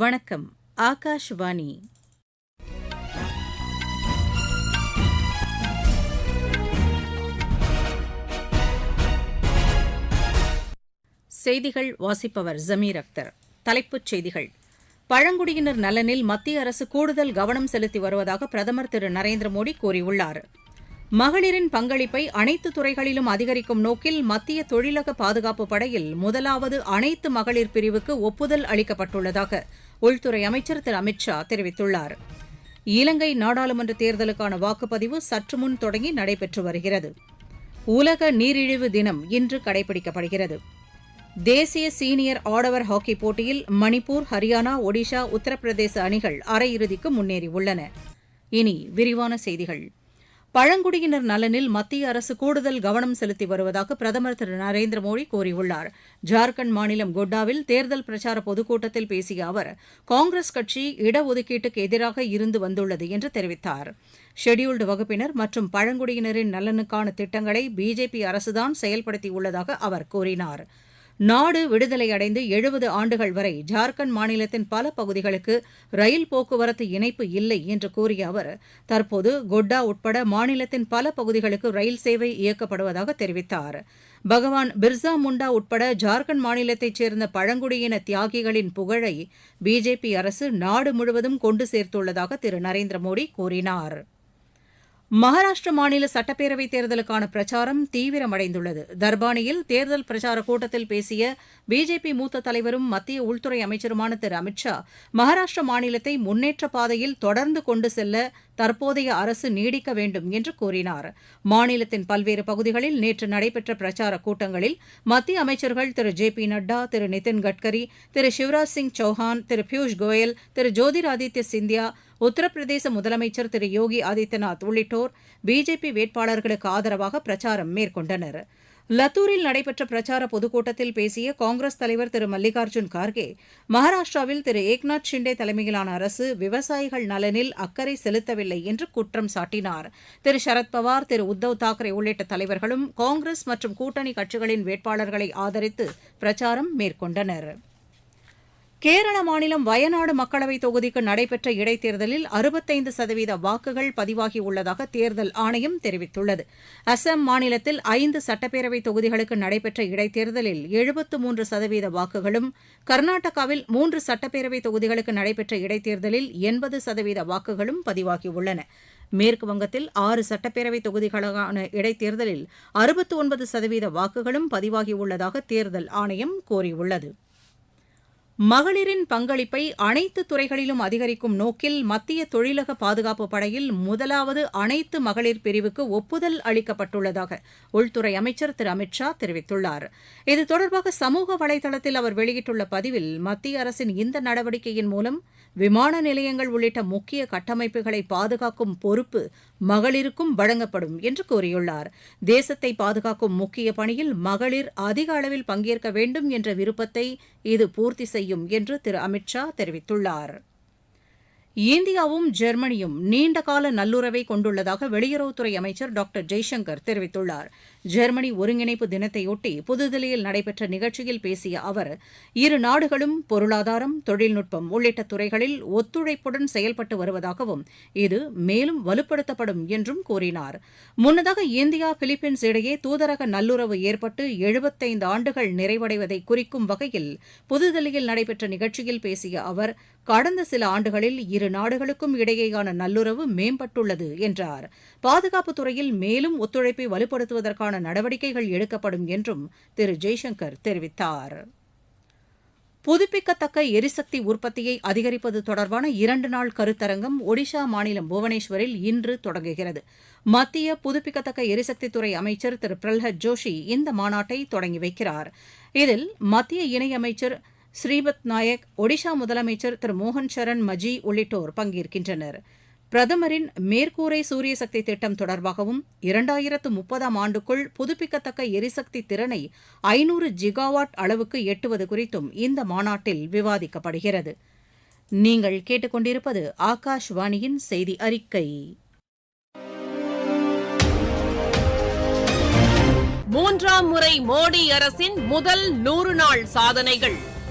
வணக்கம் ஆகாஷ்வாணி. செய்திகள் வாசிப்பவர் ஜமீர் அக்தர். தலைப்புச் செய்திகள். பழங்குடியினர் நலனில் மத்திய அரசு கூடுதல் கவனம் செலுத்தி வருவதாக பிரதமர் திரு நரேந்திர மோடி கூறியுள்ளார். மகளிரின் பங்களிப்பை அனைத்து துறைகளிலும் அதிகரிக்கும் நோக்கில் மத்திய தொழிலக பாதுகாப்பு படையில் முதலாவது அனைத்து மகளிர் பிரிவுக்கு ஒப்புதல் அளிக்கப்பட்டுள்ளதாக உள்துறை அமைச்சர் திரு அமித் ஷா தெரிவித்துள்ளார். இலங்கை நாடாளுமன்ற தேர்தலுக்கான வாக்குப்பதிவு சற்று முன் தொடங்கி நடைபெற்று வருகிறது. உலக நீரிழிவு தினம் இன்று கடைபிடிக்கப்படுகிறது. தேசிய சீனியர் ஆடவர் ஹாக்கி போட்டியில் மணிப்பூர் ஹரியானா ஒடிஷா உத்தரப்பிரதேச அணிகள் அரையிறுதிக்கு முன்னேறியுள்ளன. இனி விரிவான செய்திகள். பழங்குடியினர் நலனில் மத்திய அரசு கூடுதல் கவனம் செலுத்தி வருவதாக பிரதமர் திரு நரேந்திர மோடி கூறியுள்ளார். ஜார்க்கண்ட் மாநிலம் கோட்டாவில் தேர்தல் பிரச்சார பொதுக்கூட்டத்தில் பேசிய அவர் காங்கிரஸ் கட்சி இடஒதுக்கீட்டுக்கு எதிராக இருந்து வந்துள்ளது என்று தெரிவித்தார். ஷெட்யூல்டு வகுப்பினர் மற்றும் பழங்குடியினரின் நலனுக்கான திட்டங்களை பிஜேபி அரசுதான் செயல்படுத்தியுள்ளதாக அவர் கூறினார். நாடு விடுதலை அடைந்து எழுபது ஆண்டுகள் வரை ஜார்க்கண்ட் மாநிலத்தின் பல பகுதிகளுக்கு ரயில் போக்குவரத்து இணைப்பு இல்லை என்று கூறிய அவர் தற்போது கொட்டா உட்பட மாநிலத்தின் பல பகுதிகளுக்கு ரயில் சேவை இயக்கப்படுவதாக தெரிவித்தார். பகவான் பிர்சா முண்டா உட்பட ஜார்க்கண்ட் மாநிலத்தைச் சேர்ந்த பழங்குடியின தியாகிகளின் புகழை பிஜேபி அரசு நாடு முழுவதும் கொண்டு சேர்த்துள்ளதாக திரு. நரேந்திர மோடி கூறினார். மகாராஷ்டிர மாநில சட்டப்பேரவைத் தேர்தலுக்கான பிரச்சாரம் தீவிரமடைந்துள்ளது. தர்பானியில் தேர்தல் பிரச்சார கூட்டத்தில் பேசிய பிஜேபி மூத்த தலைவரும் மத்திய உள்துறை அமைச்சருமான திரு. அமித் ஷா மகாராஷ்டிர மாநிலத்தை முன்னேற்ற பாதையில் தொடர்ந்து கொண்டு செல்ல தற்போதைய அரசு நீடிக்க வேண்டும் என்று கூறினார். மாநிலத்தின் பல்வேறு பகுதிகளில் நேற்று நடைபெற்ற பிரச்சார கூட்டங்களில் மத்திய அமைச்சர்கள் திரு. ஜே. பி. நட்டா திரு. நிதின் கட்கரி திரு. சிவராஜ் சிங் சௌஹான் திரு. பியூஷ் கோயல் திரு. ஜோதிராதித்ய சிந்தியா உத்தரப்பிரதேச முதலமைச்சர் திரு யோகி ஆதித்யநாத் உள்ளிட்டோர் பிஜேபி வேட்பாளர்களுக்கு ஆதரவாக பிரச்சாரம் மேற்கொண்டனர். லத்தூரில் நடைபெற்ற பிரச்சார பொதுக்கூட்டத்தில் பேசிய காங்கிரஸ் தலைவர் திரு மல்லிகார்ஜுன் கார்கே மகாராஷ்டிராவில் திரு ஏக்நாத் ஷிண்டே தலைமையிலான அரசு விவசாயிகள் நலனில் அக்கறை செலுத்தவில்லை என்று குற்றம் சாட்டினார். திரு சரத்பவார் திரு உத்தவ் தாக்கரே உள்ளிட்ட தலைவர்களும் காங்கிரஸ் மற்றும் கூட்டணி கட்சிகளின் வேட்பாளர்களை ஆதரித்து பிரச்சாரம் மேற்கொண்டனா் கேரள மாநிலம் வயநாடு மக்களவைத் தொகுதிக்கு நடைபெற்ற இடைத்தேர்தலில் அறுபத்தைந்து சதவீத வாக்குகள் பதிவாகியுள்ளதாக தேர்தல் ஆணையம் தெரிவித்துள்ளது. அசாம் மாநிலத்தில் ஐந்து சட்டப்பேரவைத் தொகுதிகளுக்கு நடைபெற்ற இடைத்தேர்தலில் எழுபத்து மூன்று சதவீத வாக்குகளும் கர்நாடகாவில் மூன்று சட்டப்பேரவைத் தொகுதிகளுக்கு நடைபெற்ற இடைத்தேர்தலில் எண்பது சதவீத வாக்குகளும் பதிவாகியுள்ளன மேற்குவங்கத்தில் ஆறு சட்டப்பேரவைத் தொகுதிகளுக்கான இடைத்தேர்தலில் அறுபத்து ஒன்பது சதவீத வாக்குகளும் பதிவாகியுள்ளதாக தேர்தல் ஆணையம் கூறியுள்ளது. மகளிரின் பங்களிப்பை அனைத்து துறைகளிலும் அதிகரிக்கும் நோக்கில் மத்திய தொழிலக பாதுகாப்பு படையில் முதலாவது அனைத்து மகளிர் பிரிவுக்கு ஒப்புதல் அளிக்கப்பட்டுள்ளதாக உள்துறை அமைச்சர் திரு அமித் ஷா தெரிவித்துள்ளார். இது தொடர்பாக சமூக வலைதளத்தில் அவர் வெளியிட்டுள்ள பதிவில் மத்திய அரசின் இந்த நடவடிக்கையின் மூலம் விமான நிலையங்கள் உள்ளிட்ட முக்கிய கட்டமைப்புகளை பாதுகாக்கும் பொறுப்பு மகளிருக்கும் வழங்கப்படும் என்று கூறியுள்ளார். தேசத்தை பாதுகாக்கும் முக்கிய பணியில் மகளிர் அதிக அளவில் பங்கேற்க வேண்டும் என்ற விருப்பத்தை இது பூர்த்தி செய்யும் என்று திரு அமித்ஷா தெரிவித்துள்ளார். இந்தியாவும் ஜெர்மனியும் நீண்டகால நல்லுறவை கொண்டுள்ளதாக வெளியுறவுத்துறை அமைச்சர் டாக்டர் ஜெய்சங்கர் தெரிவித்துள்ளார். ஜெர்மனி ஒருங்கிணைப்பு தினத்தையொட்டி புதுதில்லியில் நடைபெற்ற நிகழ்ச்சியில் பேசிய அவர் இரு நாடுகளும் பொருளாதாரம் தொழில்நுட்பம் உள்ளிட்ட துறைகளில் ஒத்துழைப்புடன் செயல்பட்டு வருவதாகவும் இது மேலும் வலுப்படுத்தப்படும் என்றும் கூறினார். முன்னதாக இந்தியா பிலிப்பைன்ஸ் இடையே தூதரக நல்லுறவு ஏற்பட்டு எழுபத்தைந்து ஆண்டுகள் நிறைவடைவதை குறிக்கும் வகையில் புதுதில்லியில் நடைபெற்ற நிகழ்ச்சியில் பேசிய அவர் கடந்த சில ஆண்டுகளில் இரு நாடுகளுக்கும் இடையேயான நல்லுறவு மேம்பட்டுள்ளது என்றார். பாதுகாப்புத் துறையில் மேலும் ஒத்துழைப்பை வலுப்படுத்துவதற்கான நடவடிக்கைகள் எடுக்கப்படும் என்றும் திரு ஜெய்சங்கர் தெரிவித்தார். புதுப்பிக்கத்தக்க எரிசக்தி உற்பத்தியை அதிகரிப்பது தொடர்பான இரண்டு நாள் கருத்தரங்கம் ஒடிஷா மாநிலம் புவனேஸ்வரில் இன்று தொடங்குகிறது. மத்திய புதுப்பிக்கத்தக்க எரிசக்தித்துறை அமைச்சர் திரு பிரல்ஹத் ஜோஷி இந்த மாநாட்டை தொடங்கி வைக்கிறார். இதில் மத்திய இணையமைச்சர் ஸ்ரீபத் நாயக் ஒடிஷா முதலமைச்சர் திரு மோகன் சரண் மஜி உள்ளிட்டோர் பங்கேற்கின்றனர். பிரதமரின் மேற்கூரை சூரிய சக்தி திட்டம் தொடர்பாகவும் இரண்டாயிரத்து முப்பதாம் ஆண்டுக்குள் புதுப்பிக்கத்தக்க எரிசக்தி திறனை ஐநூறு ஜிகாவாட் அளவுக்கு எட்டுவது குறித்தும் இந்த மாநாட்டில் விவாதிக்கப்படுகிறது. நீங்கள் கேட்டுக்கொண்டிருப்பது ஆகாஷ்வாணியின் செய்தி அறிக்கை. மூன்றாம் முறை மோடி அரசின் முதல் நூறு நாள் சாதனைகள்.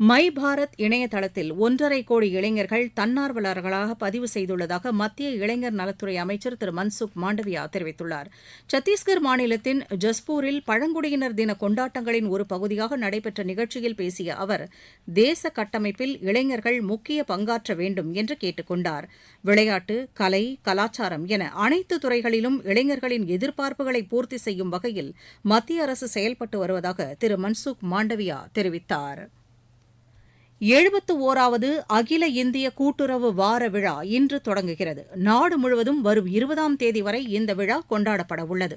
மை பாரத் இணையதளத்தில் ஒன்றரை கோடி இளைஞர்கள் தன்னார்வலர்களாக பதிவு செய்துள்ளதாக மத்திய இளைஞர் நலத்துறை அமைச்சர் திரு மன்சுக் மாண்டவியா தெரிவித்துள்ளார். சத்தீஸ்கர் மாநிலத்தின் ஜஸ்பூரில் பழங்குடியினர் தின கொண்டாட்டங்களின் ஒரு பகுதியாக நடைபெற்ற நிகழ்ச்சியில் பேசிய அவர் தேச கட்டமைப்பில் இளைஞர்கள் முக்கிய பங்காற்ற வேண்டும் என்று கேட்டுக் கொண்டார். விளையாட்டு கலை கலாச்சாரம் என அனைத்து துறைகளிலும் இளைஞர்களின் எதிர்பார்ப்புகளை பூர்த்தி செய்யும் வகையில் மத்திய அரசு செயல்பட்டு வருவதாக திரு மன்சுக் மாண்டவியா தெரிவித்தார். எழுபத்து ஓராவது அகில இந்திய கூட்டுறவு வார விழா இன்று தொடங்குகிறது. நாடு முழுவதும் வரும் இருபதாம் தேதி வரை இந்த விழா கொண்டாடப்பட உள்ளது.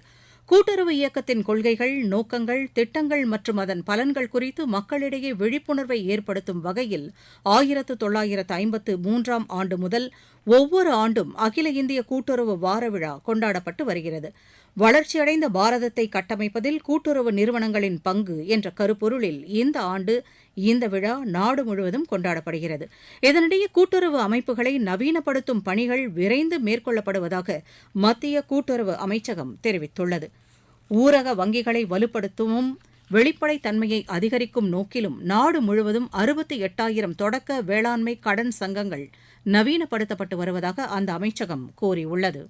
கூட்டுறவு இயக்கத்தின் கொள்கைகள் நோக்கங்கள் திட்டங்கள் மற்றும் அதன் பலன்கள் குறித்து மக்களிடையே விழிப்புணர்வை ஏற்படுத்தும் வகையில் ஆயிரத்து தொள்ளாயிரத்து ஐம்பத்து மூன்றாம் ஆண்டு முதல் ஒவ்வொரு ஆண்டும் அகில இந்திய கூட்டுறவு வார விழா கொண்டாடப்பட்டு வருகிறது. வளர்ச்சியடைந்த பாரதத்தை கட்டமைப்பதில் கூட்டுறவு நிறுவனங்களின் பங்கு என்ற கருப்பொருளில் இந்த ஆண்டு இந்த விழா நாடு முழுவதும் கொண்டாடப்படுகிறது. இதனிடையே கூட்டுறவு அமைப்புகளை நவீனப்படுத்தும் பணிகள் விரைந்து மேற்கொள்ளப்படுவதாக மத்திய கூட்டுறவு அமைச்சகம் தெரிவித்துள்ளது. ஊரக வங்கிகளை வலுப்படுத்தவும் வெளிப்படைத்தன்மையை அதிகரிக்கும் நோக்கிலும் நாடு முழுவதும் அறுபத்தி எட்டாயிரம் தொடக்க வேளாண்மை கடன் சங்கங்கள் நவீனப்படுத்தப்பட்டு வருவதாக அந்த அமைச்சகம் கூறியுள்ளது.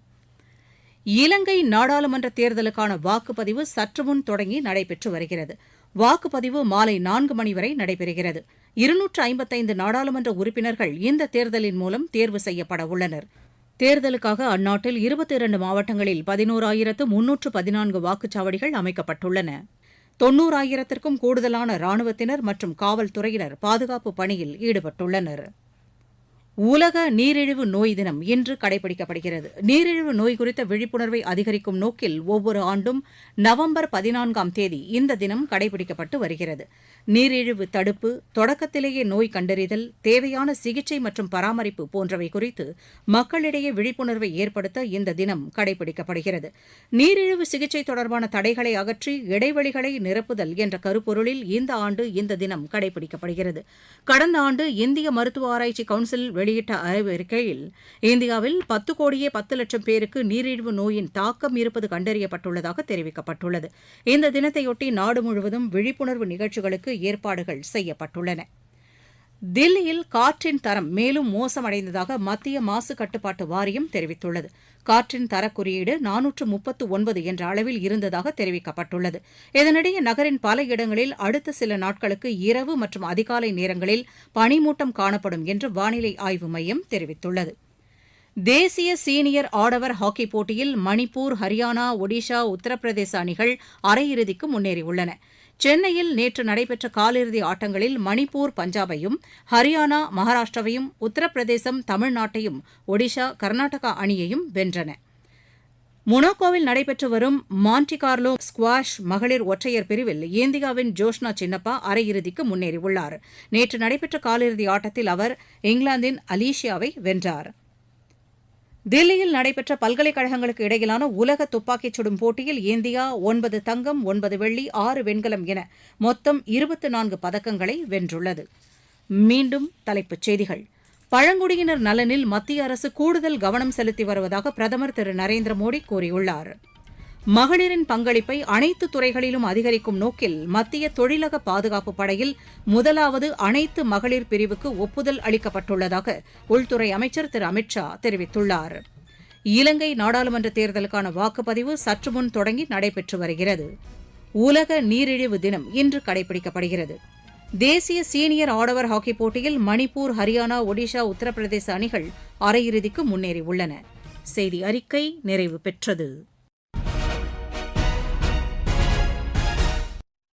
இலங்கை நாடாளுமன்ற தேர்தலுக்கான வாக்குப்பதிவு சற்றுமுன் தொடங்கி நடைபெற்று வருகிறது. வாக்குப்பதிவு மாலை நான்கு மணி வரை நடைபெறுகிறது. இருநூற்று ஐம்பத்தைந்து நாடாளுமன்ற உறுப்பினர்கள் இந்த தேர்தலின் மூலம் தேர்வு செய்யப்பட உள்ளனர். தேர்தலுக்காக அந்நாட்டில் இருபத்தி இரண்டு மாவட்டங்களில் பதினோராயிரத்து முன்னூற்று பதினான்கு வாக்குச்சாவடிகள் அமைக்கப்பட்டுள்ளன. தொன்னூறாயிரத்திற்கும் கூடுதலான ராணுவத்தினர் மற்றும் காவல்துறையினர் பாதுகாப்பு பணியில் ஈடுபட்டுள்ளனர். உலக நீரிழிவு நோய் தினம் இன்று கடைபிடிக்கப்படுகிறது. நீரிழிவு நோய் குறித்த விழிப்புணர்வை அதிகரிக்கும் நோக்கில் ஒவ்வொரு ஆண்டும் நவம்பர் பதினான்காம் தேதி இந்த தினம் கடைபிடிக்கப்பட்டு வருகிறது. நீரிழிவு தடுப்பு தொடக்கத்திலேயே நோய் கண்டறிதல் தேவையான சிகிச்சை மற்றும் பராமரிப்பு போன்றவை குறித்து மக்களிடையே விழிப்புணர்வை ஏற்படுத்த இந்த தினம் கடைபிடிக்கப்படுகிறது. நீரிழிவு சிகிச்சை தொடர்பான தடைகளை அகற்றி இடைவெளிகளை நிரப்புதல் என்ற கருப்பொருளில் இந்த ஆண்டு இந்த தினம் கடைபிடிக்கப்படுகிறது. கடந்த ஆண்டு இந்திய மருத்துவ ஆராய்ச்சி கவுன்சில் வெளியிட்ட அறிவிக்கையில் இந்தியாவில் பத்து கோடியே பத்து லட்சம் பேருக்கு நீரிழிவு நோயின் தாக்கம் இருப்பது கண்டறியப்பட்டுள்ளதாக தெரிவிக்கப்பட்டுள்ளது. இந்த தினத்தையொட்டி நாடு முழுவதும் விழிப்புணர்வு நிகழ்ச்சிகளுக்கு ஏற்பாடுகள் செய்யப்பட்டுள்ளன. தில்லியில் காற்றின் தரம் மேலும் மோசமடைந்ததாக மத்திய மாசு கட்டுப்பாட்டு வாரியம் தெரிவித்துள்ளது. காற்றின் தரக்குறியீடு நானூற்று முப்பத்து ஒன்பது என்ற அளவில் இருந்ததாக தெரிவிக்கப்பட்டுள்ளது. இதனிடையே நகரின் பல இடங்களில் அடுத்த சில நாட்களுக்கு இரவு மற்றும் அதிகாலை நேரங்களில் பனிமூட்டம் காணப்படும் என்று வானிலை ஆய்வு மையம் தெரிவித்துள்ளது. தேசிய சீனியர் ஆடவர் ஹாக்கி போட்டியில் மணிப்பூர் ஹரியானா ஒடிஷா உத்தரப்பிரதேச அணிகள் அரையிறுதிக்கு முன்னேறியுள்ளன. சென்னையில் நேற்று நடைபெற்ற காலிறுதி ஆட்டங்களில் மணிப்பூர் பஞ்சாபையும் ஹரியானா மகாராஷ்டிராவையும் உத்தரப்பிரதேசம் தமிழ்நாட்டையும் ஒடிஷா கர்நாடகா அணியையும் வென்றன. மொனாக்கோவில் நடைபெற்று வரும் மான்டிகார்லோ ஸ்குவாஷ் மகளிர் ஒற்றையர் பிரிவில் இந்தியாவின் ஜோஷ்னா சின்னப்பா அரையிறுதிக்கு முன்னேறியுள்ளார். நேற்று நடைபெற்ற காலிறுதி ஆட்டத்தில் அவர் இங்கிலாந்தின் அலீஷியாவை வென்றார். தில்லியில் நடைபெற்ற பல்கலைக்கழகங்களுக்கு இடையிலான உலக துப்பாக்கிச் சுடும் போட்டியில் இந்தியா ஒன்பது தங்கம் ஒன்பது வெள்ளி ஆறு வெண்கலம் என மொத்தம் இருபத்து நான்கு பதக்கங்களை வென்றுள்ளது. மீண்டும் தலைப்புச் செய்திகள். பழங்குடியினர் நலனில் மத்திய அரசு கூடுதல் கவனம் செலுத்தி வருவதாக பிரதமர் திரு நரேந்திர மோடி கூறியுள்ளார். மகளிரின் பங்களிப்பை அனைத்து துறைகளிலும் அதிகரிக்கும் நோக்கில் மத்திய தொழிலக பாதுகாப்பு படையில் முதலாவது அனைத்து மகளிர் பிரிவுக்கு ஒப்புதல் அளிக்கப்பட்டுள்ளதாக உள்துறை அமைச்சர் திரு. அமித் ஷா தெரிவித்துள்ளார். இலங்கை நாடாளுமன்ற தேர்தலுக்கான வாக்குப்பதிவு சற்று முன் தொடங்கி நடைபெற்று வருகிறது. உலக நீரிழிவு தினம் இன்று கடைபிடிக்கப்படுகிறது. தேசிய சீனியர் ஆடவர் ஹாக்கி போட்டியில் மணிப்பூர் ஹரியானா ஒடிஷா உத்தரப்பிரதேச அணிகள் அரையிறுதிக்கு முன்னேறியுள்ளன. செய்தி அறிக்கை நிறைவு பெற்றது.